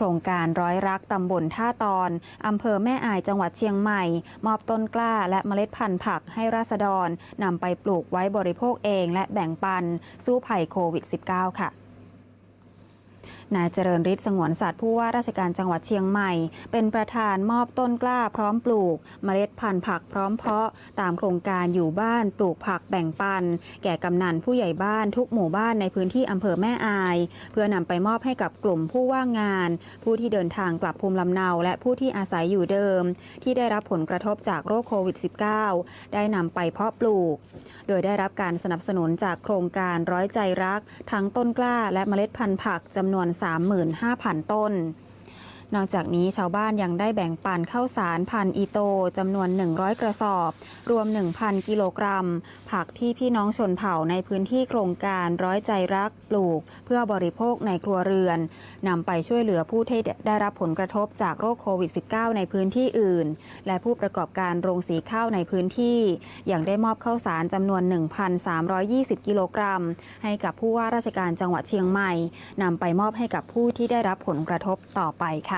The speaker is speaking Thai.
โครงการร้อยรักตำบลท่าตอน อำเภอแม่อายจังหวัดเชียงใหม่ มอบต้นกล้าและเมล็ดพันธุ์ผักให้ราษฎรนำไปปลูกไว้บริโภคเองและแบ่งปัน สู้ภัยโควิด -19 ค่ะ นายเจริญฤทธิ์สงวนสัตว์ผู้ว่าราชการจังหวัดเชียงใหม่ เป็นประธานมอบต้นกล้าพร้อมปลูก เมล็ดพันธุ์ผักพร้อมเพาะ ตามโครงการอยู่บ้านปลูกผักแบ่งปัน แก่กำนันผู้ใหญ่บ้านทุกหมู่บ้านในพื้นที่อำเภอแม่อาย เพื่อนำไปมอบให้กับกลุ่มผู้ว่างงาน ผู้ที่เดินทางกลับภูมิลำเนา และผู้ที่อาศัยอยู่เดิม ที่ได้รับผลกระทบจากโรคโควิด -19 ได้นำไปเพาะปลูก โดยได้รับการสนับสนุนจากโครงการร้อยใจรัก ทั้งต้นกล้าและเมล็ดพันธุ์ผักจำนวน35,000 ต้น นอกจากนี้ชาวบ้านยังได้แบ่งปันข้าวสารพันอีโตจำนวน 100 กระสอบ รวม 1,000 กิโลกรัม ผักที่พี่น้องชนเผ่าในพื้นที่โครงการร้อยใจรักปลูก เพื่อบริโภคในครัวเรือนนำไปช่วยเหลือผู้ที่ได้รับผลกระทบจากโรคโควิด -19 ในพื้นที่อื่น และผู้ประกอบการโรงสีข้าวในพื้นที่อยังได้มอบข้าวสารจำนวน 1,320 กิโลกรัม ให้กับผู้ว่าราชการจังหวัดเชียงใหม่นำไปมอบให้กับผู้ที่ได้รับผลกระทบต่อไปค่ะ